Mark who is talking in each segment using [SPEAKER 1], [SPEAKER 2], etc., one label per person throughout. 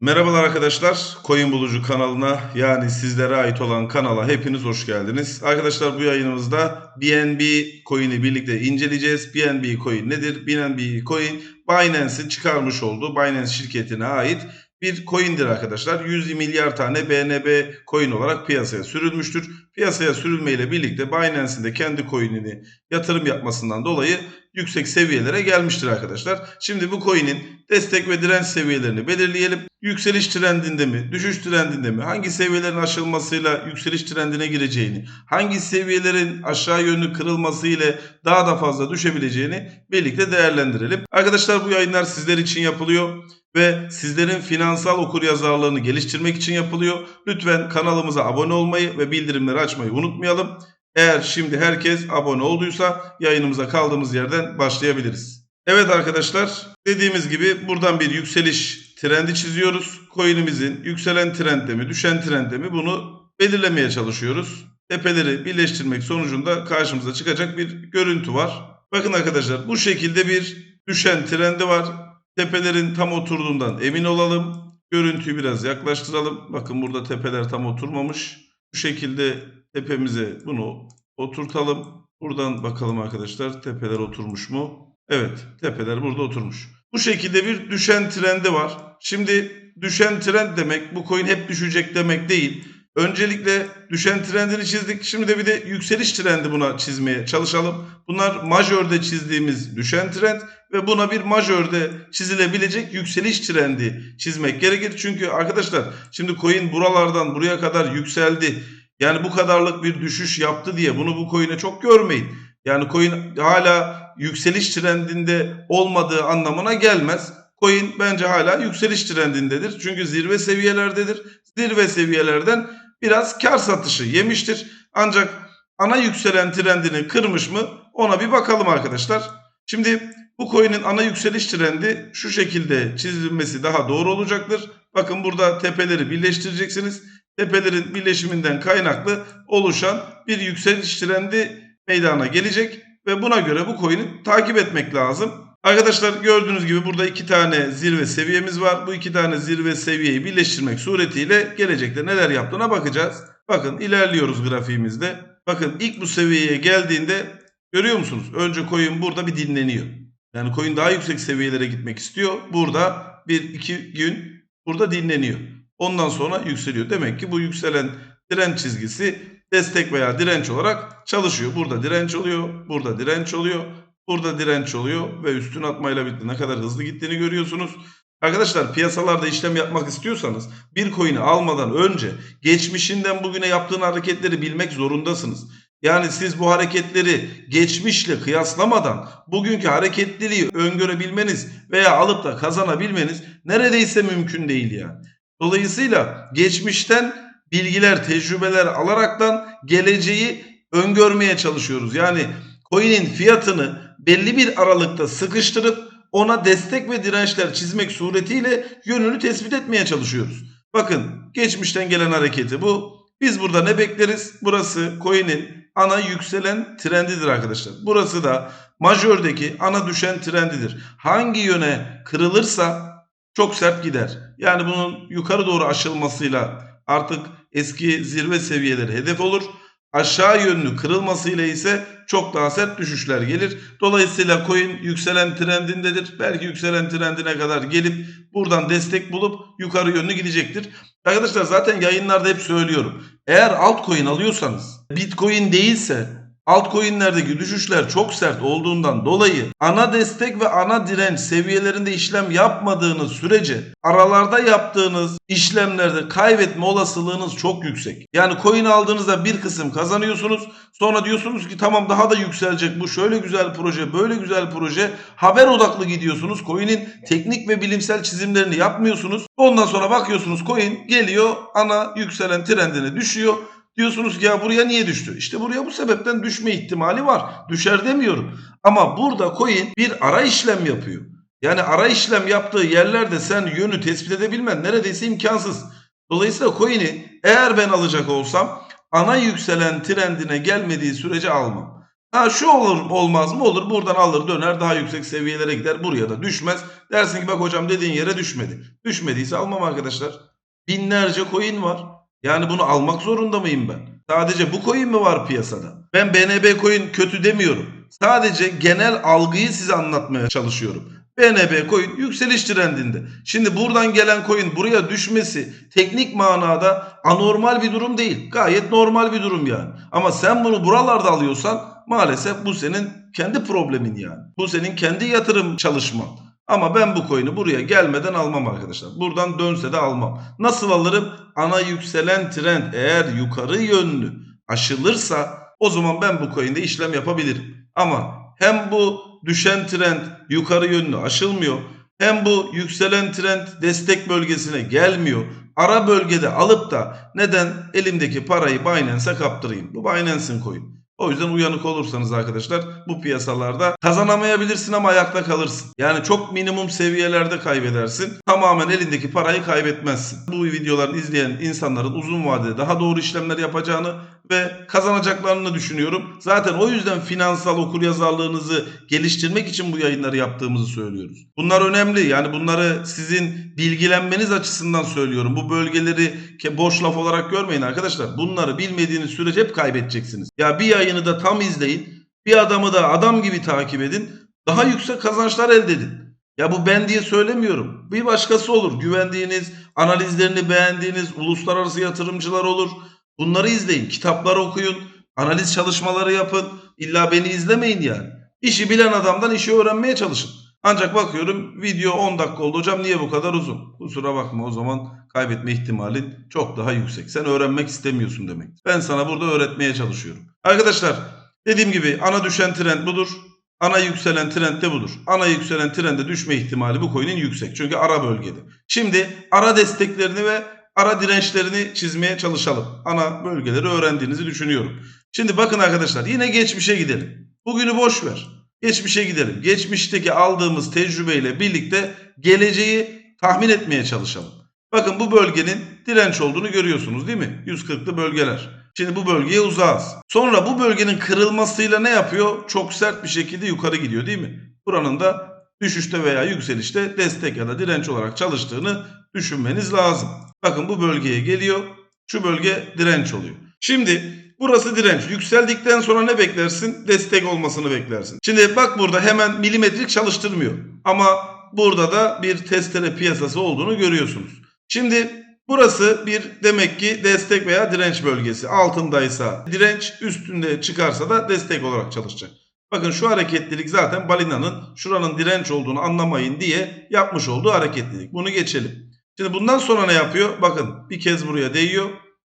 [SPEAKER 1] Merhabalar arkadaşlar. Coin Bulucu kanalına yani sizlere ait olan kanala hepiniz hoş geldiniz. Arkadaşlar bu yayınımızda BNB coin'i birlikte inceleyeceğiz. BNB coin nedir? BNB coin Binance'in çıkarmış olduğu Binance şirketine ait bir coin'dir arkadaşlar. 100 milyar tane BNB coin olarak piyasaya sürülmüştür. Piyasaya sürülmeyle birlikte Binance'in de kendi coin'ini yatırım yapmasından dolayı yüksek seviyelere gelmiştir arkadaşlar. Şimdi bu coin'in destek ve direnç seviyelerini belirleyelim. Yükseliş trendinde mi, düşüş trendinde mi, hangi seviyelerin aşılmasıyla yükseliş trendine gireceğini, hangi seviyelerin aşağı yönlü kırılması ile daha da fazla düşebileceğini birlikte değerlendirelim. Arkadaşlar bu yayınlar sizler için yapılıyor ve sizlerin finansal okuryazarlığını geliştirmek için yapılıyor. Lütfen kanalımıza abone olmayı ve bildirimleri açmayı unutmayalım. Eğer şimdi herkes abone olduysa yayınımıza kaldığımız yerden başlayabiliriz. Evet arkadaşlar dediğimiz gibi buradan bir yükseliş trendi çiziyoruz. Coin'imizin yükselen trendde mi düşen trendde mi bunu belirlemeye çalışıyoruz. Tepeleri birleştirmek sonucunda karşımıza çıkacak bir görüntü var. Bakın arkadaşlar bu şekilde bir düşen trendi var. Tepelerin tam oturduğundan emin olalım. Görüntüyü biraz yaklaştıralım. Bakın burada tepeler tam oturmamış. Bu şekilde tepemize bunu oturtalım. Buradan bakalım arkadaşlar tepeler oturmuş mu? Evet tepeler burada oturmuş. Bu şekilde bir düşen trendi var. Şimdi düşen trend demek bu coin hep düşecek demek değil. Öncelikle düşen trendini çizdik. Şimdi de bir de yükseliş trendi buna çizmeye çalışalım. Bunlar majörde çizdiğimiz düşen trend ve buna bir majörde çizilebilecek yükseliş trendi çizmek gerekir. Çünkü arkadaşlar şimdi coin buralardan buraya kadar yükseldi. Yani bu kadarlık bir düşüş yaptı diye bunu bu coin'e çok görmeyin. Yani coin hala yükseliş trendinde olmadığı anlamına gelmez. Coin bence hala yükseliş trendindedir. Çünkü zirve seviyelerdedir. Zirve seviyelerden biraz kar satışı yemiştir. Ancak ana yükselen trendini kırmış mı ona bir bakalım arkadaşlar. Şimdi bu coin'in ana yükseliş trendi şu şekilde çizilmesi daha doğru olacaktır. Bakın burada tepeleri birleştireceksiniz. Tepelerin birleşiminden kaynaklı oluşan bir yükseliş trendi meydana gelecek ve buna göre bu coin'i takip etmek lazım. Arkadaşlar gördüğünüz gibi burada iki tane zirve seviyemiz var. Bu iki tane zirve seviyeyi birleştirmek suretiyle gelecekte neler yaptığına bakacağız. Bakın ilerliyoruz grafiğimizde. Bakın ilk bu seviyeye geldiğinde görüyor musunuz? Önce coin burada bir dinleniyor. Yani coin daha yüksek seviyelere gitmek istiyor. Burada bir iki gün burada dinleniyor. Ondan sonra yükseliyor. Demek ki bu yükselen direnç çizgisi destek veya direnç olarak çalışıyor. Burada direnç oluyor, burada direnç oluyor, burada direnç oluyor ve üstün atmayla bitti. Ne kadar hızlı gittiğini görüyorsunuz. Arkadaşlar piyasalarda işlem yapmak istiyorsanız bir coin'i almadan önce geçmişinden bugüne yaptığın hareketleri bilmek zorundasınız. Yani siz bu hareketleri geçmişle kıyaslamadan bugünkü hareketliliği öngörebilmeniz veya alıp da kazanabilmeniz neredeyse mümkün değil yani. Dolayısıyla geçmişten bilgiler, tecrübeler alaraktan geleceği öngörmeye çalışıyoruz. Yani coin'in fiyatını belli bir aralıkta sıkıştırıp ona destek ve dirençler çizmek suretiyle yönünü tespit etmeye çalışıyoruz. Bakın geçmişten gelen hareketi bu. Biz burada ne bekleriz? Burası coin'in ana yükselen trendidir arkadaşlar. Burası da majördeki ana düşen trendidir. Hangi yöne kırılırsa çok sert gider. Yani bunun yukarı doğru aşılmasıyla artık eski zirve seviyeleri hedef olur. Aşağı yönlü kırılmasıyla ise çok daha sert düşüşler gelir. Dolayısıyla coin yükselen trendindedir. Belki yükselen trendine kadar gelip buradan destek bulup yukarı yönlü gidecektir. Arkadaşlar zaten yayınlarda hep söylüyorum. Eğer altcoin alıyorsanız bitcoin değilse altcoin'lerdeki düşüşler çok sert olduğundan dolayı ana destek ve ana direnç seviyelerinde işlem yapmadığınız sürece aralarda yaptığınız işlemlerde kaybetme olasılığınız çok yüksek. Yani coin aldığınızda bir kısım kazanıyorsunuz. Sonra diyorsunuz ki tamam daha da yükselecek bu şöyle güzel proje böyle güzel proje. Haber odaklı gidiyorsunuz. Coin'in teknik ve bilimsel çizimlerini yapmıyorsunuz. Ondan sonra bakıyorsunuz coin geliyor ana yükselen trendine düşüyor. Diyorsunuz ki ya buraya niye düştü? İşte buraya bu sebepten düşme ihtimali var. Düşer demiyorum. Ama burada coin bir ara işlem yapıyor. Yani ara işlem yaptığı yerlerde sen yönü tespit edebilmen neredeyse imkansız. Dolayısıyla coin'i eğer ben alacak olsam ana yükselen trendine gelmediği sürece almam. Ha şu olur olmaz mı? Olur. Buradan alır döner daha yüksek seviyelere gider. Buraya da düşmez. Dersin ki bak hocam dediğin yere düşmedi. Düşmediyse almam arkadaşlar. Binlerce coin var. Yani bunu almak zorunda mıyım ben? Sadece bu coin mi var piyasada? Ben BNB coin kötü demiyorum. Sadece genel algıyı size anlatmaya çalışıyorum. BNB coin yükseliş trendinde. Şimdi buradan gelen coin buraya düşmesi teknik manada anormal bir durum değil. Gayet normal bir durum yani. Ama sen bunu buralarda alıyorsan maalesef bu senin kendi problemin yani. Bu senin kendi yatırım çalışman. Ama ben bu coin'i buraya gelmeden almam arkadaşlar. Buradan dönse de almam. Nasıl alırım? Ana yükselen trend eğer yukarı yönlü aşılırsa o zaman ben bu coin'de işlem yapabilirim. Ama hem bu düşen trend yukarı yönlü aşılmıyor. Hem bu yükselen trend destek bölgesine gelmiyor. Ara bölgede alıp da neden elimdeki parayı Binance'e kaptırayım? Bu Binance'in coin. O yüzden uyanık olursanız arkadaşlar bu piyasalarda kazanamayabilirsin ama ayakta kalırsın. Yani çok minimum seviyelerde kaybedersin. Tamamen elindeki parayı kaybetmezsin. Bu videoları izleyen insanların uzun vadede daha doğru işlemler yapacağını ve kazanacaklarını düşünüyorum. Zaten o yüzden finansal okuryazarlığınızı geliştirmek için bu yayınları yaptığımızı söylüyoruz. Bunlar önemli. Yani bunları sizin bilgilenmeniz açısından söylüyorum. Bu bölgeleri boş laf olarak görmeyin arkadaşlar. Bunları bilmediğiniz sürece hep kaybedeceksiniz. Ya bir yayını da tam izleyin. Bir adamı da adam gibi takip edin. Daha yüksek kazançlar elde edin. Ya bu ben diye söylemiyorum. Bir başkası olur. Güvendiğiniz, analizlerini beğendiğiniz uluslararası yatırımcılar olur. Bunları izleyin. Kitaplar okuyun. Analiz çalışmaları yapın. İlla beni izlemeyin yani. İşi bilen adamdan işi öğrenmeye çalışın. Ancak bakıyorum video 10 dakika oldu. Hocam niye bu kadar uzun? Kusura bakma o zaman kaybetme ihtimalin çok daha yüksek. Sen öğrenmek istemiyorsun demek. Ben sana burada öğretmeye çalışıyorum. Arkadaşlar dediğim gibi ana düşen trend budur. Ana yükselen trend de budur. Ana yükselen trende düşme ihtimali bu coin'in yüksek. Çünkü ara bölgede. Şimdi ara desteklerini ve ara dirençlerini çizmeye çalışalım. Ana bölgeleri öğrendiğinizi düşünüyorum. Şimdi bakın arkadaşlar yine geçmişe gidelim. Bugünü boş ver. Geçmişe gidelim. Geçmişteki aldığımız tecrübeyle birlikte geleceği tahmin etmeye çalışalım. Bakın bu bölgenin direnç olduğunu görüyorsunuz değil mi? 140'lı bölgeler. Şimdi bu bölgeye uzağız. Sonra bu bölgenin kırılmasıyla ne yapıyor? Çok sert bir şekilde yukarı gidiyor değil mi? Buranın da düşüşte veya yükselişte destek ya da direnç olarak çalıştığını düşünmeniz lazım. Bakın bu bölgeye geliyor. Şu bölge direnç oluyor. Şimdi burası direnç. Yükseldikten sonra ne beklersin? Destek olmasını beklersin. Şimdi bak burada hemen milimetrik çalıştırmıyor. Ama burada da bir testere piyasası olduğunu görüyorsunuz. Şimdi burası bir demek ki destek veya direnç bölgesi. Altındaysa direnç, üstünde çıkarsa da destek olarak çalışacak. Bakın şu hareketlilik zaten balinanın şuranın direnç olduğunu anlamayın diye yapmış olduğu hareketlilik. Bunu geçelim. Şimdi bundan sonra ne yapıyor? Bakın bir kez buraya değiyor.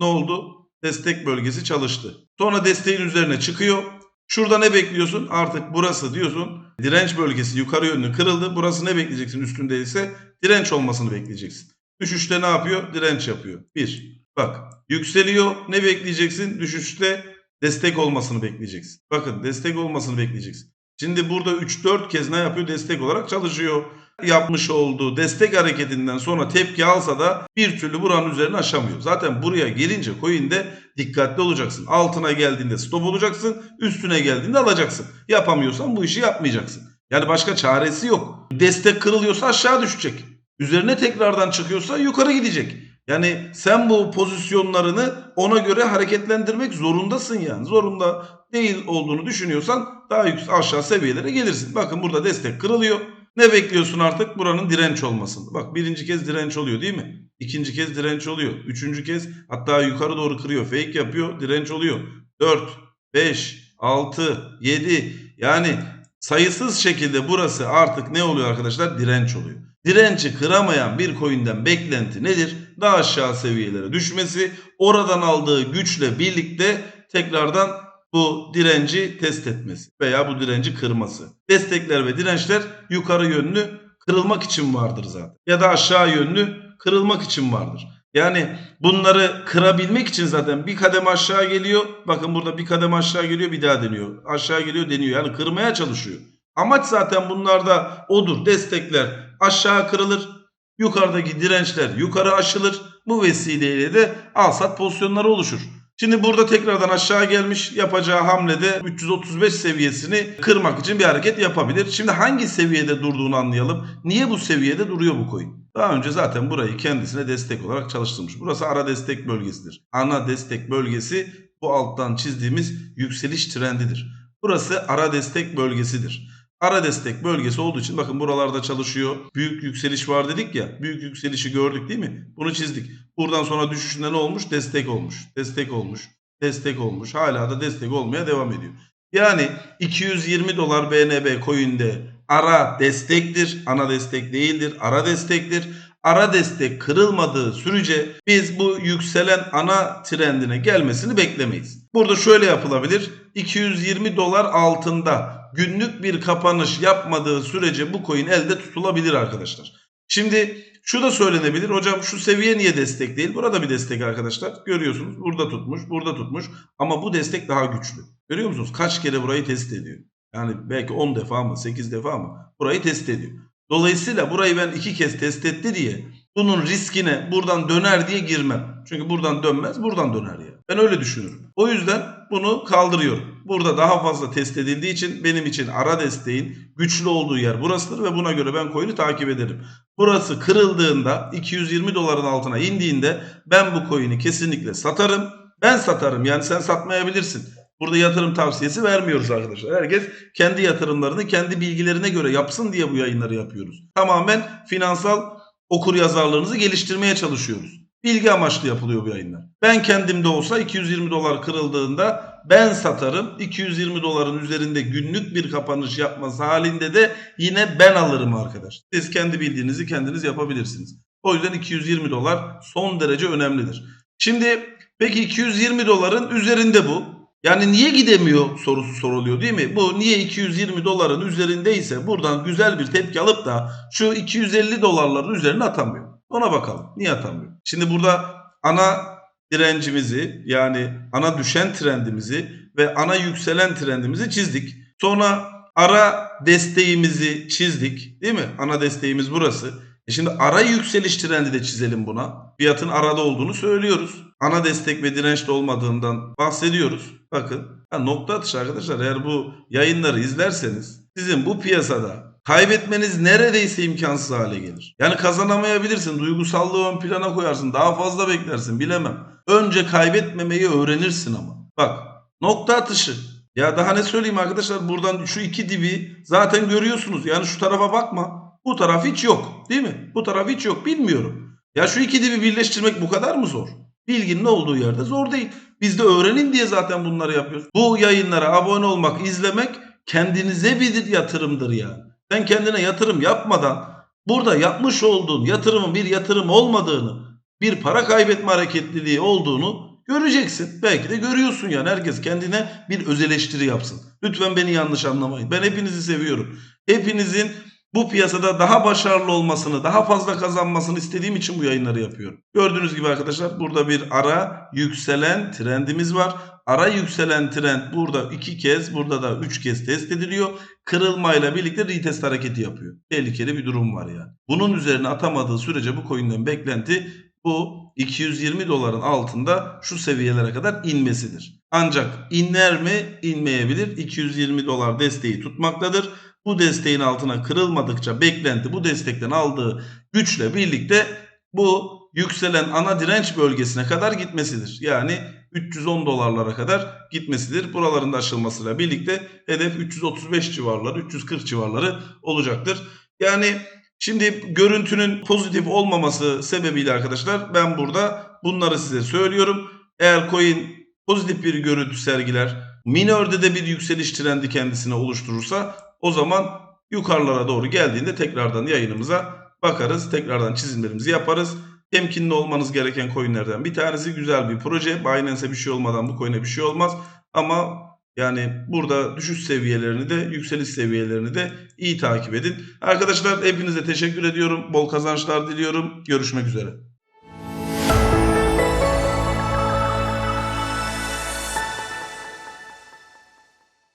[SPEAKER 1] Ne oldu? Destek bölgesi çalıştı. Sonra desteğin üzerine çıkıyor. Şurada ne bekliyorsun? Artık burası diyorsun. Direnç bölgesi yukarı yönlü kırıldı. Burası ne bekleyeceksin üstünde ise? Direnç olmasını bekleyeceksin. Düşüşte ne yapıyor? Direnç yapıyor. Bir. Bak yükseliyor. Ne bekleyeceksin? Düşüşte destek olmasını bekleyeceksin. Bakın destek olmasını bekleyeceksin. Şimdi burada 3-4 kez ne yapıyor? Destek olarak çalışıyor. Yapmış olduğu destek hareketinden sonra tepki alsa da bir türlü buranın üzerine aşamıyor. Zaten buraya gelince coin'de dikkatli olacaksın. Altına geldiğinde stop olacaksın. Üstüne geldiğinde alacaksın. Yapamıyorsan bu işi yapmayacaksın. Yani başka çaresi yok. Destek kırılıyorsa aşağı düşecek. Üzerine tekrardan çıkıyorsa yukarı gidecek. Yani sen bu pozisyonlarını ona göre hareketlendirmek zorundasın yani. Zorunda değil olduğunu düşünüyorsan daha yüksek aşağı seviyelere gelirsin. Bakın burada destek kırılıyor. Ne bekliyorsun artık? Buranın direnç olmasını. Bak birinci kez direnç oluyor değil mi? İkinci kez direnç oluyor. Üçüncü kez hatta yukarı doğru kırıyor. Fake yapıyor. Direnç oluyor. 4, 5, 6, 7 yani sayısız şekilde burası artık ne oluyor arkadaşlar? Direnç oluyor. Direnci kıramayan bir coin'den beklenti nedir? Daha aşağı seviyelere düşmesi, oradan aldığı güçle birlikte tekrardan bu direnci test etmesi veya bu direnci kırması. Destekler ve dirençler yukarı yönlü kırılmak için vardır zaten. Ya da aşağı yönlü kırılmak için vardır. Yani bunları kırabilmek için zaten bir kadem aşağı geliyor. Bakın burada bir kadem aşağı geliyor bir daha deniyor. Aşağı geliyor deniyor. Yani kırmaya çalışıyor. Amaç zaten bunlarda odur. Destekler aşağı kırılır. Yukarıdaki dirençler yukarı aşılır. Bu vesileyle de al sat pozisyonları oluşur. Şimdi burada tekrardan aşağı gelmiş. Yapacağı hamlede 335 seviyesini kırmak için bir hareket yapabilir. Şimdi hangi seviyede durduğunu anlayalım. Niye bu seviyede duruyor bu coin? Daha önce zaten burayı kendisine destek olarak çalıştırmış. Burası ara destek bölgesidir. Ana destek bölgesi bu alttan çizdiğimiz yükseliş trendidir. Burası ara destek bölgesidir. Ara destek bölgesi olduğu için bakın buralarda çalışıyor. Büyük yükseliş var dedik ya. Büyük yükselişi gördük değil mi? Bunu çizdik. Buradan sonra düşüşünde ne olmuş? Destek olmuş. Destek olmuş. Destek olmuş. Hala da destek olmaya devam ediyor. Yani 220 dolar BNB coin'de ara destektir. Ana destek değildir. Ara destektir. Ara destek kırılmadığı sürece biz bu yükselen ana trendine gelmesini beklemeyiz. Burada şöyle yapılabilir. 220 dolar altında günlük bir kapanış yapmadığı sürece bu coin elde tutulabilir arkadaşlar. Şimdi şu da söylenebilir. Hocam şu seviye niye destek değil? Burada bir destek arkadaşlar. Görüyorsunuz. Burada tutmuş, burada tutmuş. Ama bu destek daha güçlü. Görüyor musunuz? Kaç kere burayı test ediyor. Yani belki 10 defa mı 8 defa mı burayı test ediyor. Dolayısıyla burayı ben iki kez test etti diye bunun riskine buradan döner diye girmem. Çünkü buradan dönmez buradan döner ya. Ben öyle düşünürüm. O yüzden bunu kaldırıyorum. Burada daha fazla test edildiği için benim için ara desteğin güçlü olduğu yer burasıdır ve buna göre ben coin'i takip ederim. Burası kırıldığında 220 doların altına indiğinde ben bu coin'i kesinlikle satarım. Ben satarım yani sen satmayabilirsin. Burada yatırım tavsiyesi vermiyoruz arkadaşlar. Herkes kendi yatırımlarını kendi bilgilerine göre yapsın diye bu yayınları yapıyoruz. Tamamen finansal okur yazarlığınızı geliştirmeye çalışıyoruz. Bilgi amaçlı yapılıyor bu yayınlar. Ben kendimde olsa 220 dolar kırıldığında ben satarım. 220 doların üzerinde günlük bir kapanış yapması halinde de yine ben alırım arkadaş. Siz kendi bildiğinizi kendiniz yapabilirsiniz. O yüzden 220 dolar son derece önemlidir. Şimdi peki 220 doların üzerinde bu. Yani niye gidemiyor sorusu soruluyor değil mi? Bu niye 220 doların üzerindeyse buradan güzel bir tepki alıp da şu 250 dolarların üzerine atamıyor. Ona bakalım. Niye atamıyor? Şimdi burada ana direncimizi yani ana düşen trendimizi ve ana yükselen trendimizi çizdik. Sonra ara desteğimizi çizdik değil mi? Ana desteğimiz burası. E şimdi ara yükseliş trendi de çizelim buna. Fiyatın arada olduğunu söylüyoruz. Ana destek ve dirençte olmadığından bahsediyoruz. Bakın ha, nokta atışı arkadaşlar eğer bu yayınları izlerseniz sizin bu piyasada kaybetmeniz neredeyse imkansız hale gelir. Yani kazanamayabilirsin. Duygusallığı ön plana koyarsın. Daha fazla beklersin bilemem. Önce kaybetmemeyi öğrenirsin ama. Bak nokta atışı. Ya daha ne söyleyeyim arkadaşlar buradan şu iki dibi zaten görüyorsunuz. Yani şu tarafa bakma. Bu taraf hiç yok değil mi? Bu taraf hiç yok bilmiyorum. Ya şu iki dibi birleştirmek bu kadar mı zor? Bilginin olduğu yerde zor değil. Biz de öğrenin diye zaten bunları yapıyoruz. Bu yayınlara abone olmak, izlemek kendinize bir yatırımdır yani. Sen kendine yatırım yapmadan burada yapmış olduğun yatırımın bir yatırım olmadığını, bir para kaybetme hareketliliği olduğunu göreceksin. Belki de görüyorsun yani herkes kendine bir öz eleştiri yapsın. Lütfen beni yanlış anlamayın. Ben hepinizi seviyorum. Hepinizin bu piyasada daha başarılı olmasını, daha fazla kazanmasını istediğim için bu yayınları yapıyorum. Gördüğünüz gibi arkadaşlar burada bir ara yükselen trendimiz var. Ara yükselen trend burada iki kez, burada da üç kez test ediliyor. Kırılmayla birlikte retest hareketi yapıyor. Tehlikeli bir durum var yani. Bunun üzerine atamadığı sürece bu coin'den beklenti bu 220 doların altında şu seviyelere kadar inmesidir. Ancak inler mi? İnmeyebilir. 220 dolar desteği tutmaktadır. Bu desteğin altına kırılmadıkça beklenti bu destekten aldığı güçle birlikte bu yükselen ana direnç bölgesine kadar gitmesidir. Yani 310 dolarlara kadar gitmesidir. Buraların da aşılmasıyla birlikte hedef 335 civarları, 340 civarları olacaktır. Yani şimdi görüntünün pozitif olmaması sebebiyle arkadaşlar ben burada bunları size söylüyorum. Eğer coin pozitif bir görüntü sergiler, minörde de bir yükseliş trendi kendisine oluşturursa o zaman yukarılara doğru geldiğinde tekrardan yayınımıza bakarız. Tekrardan çizimlerimizi yaparız. Temkinli olmanız gereken coinlerden bir tanesi güzel bir proje. Binance'e bir şey olmadan bu coin'e bir şey olmaz. Ama yani burada düşüş seviyelerini de yükseliş seviyelerini de iyi takip edin. Arkadaşlar hepinize teşekkür ediyorum. Bol kazançlar diliyorum. Görüşmek üzere.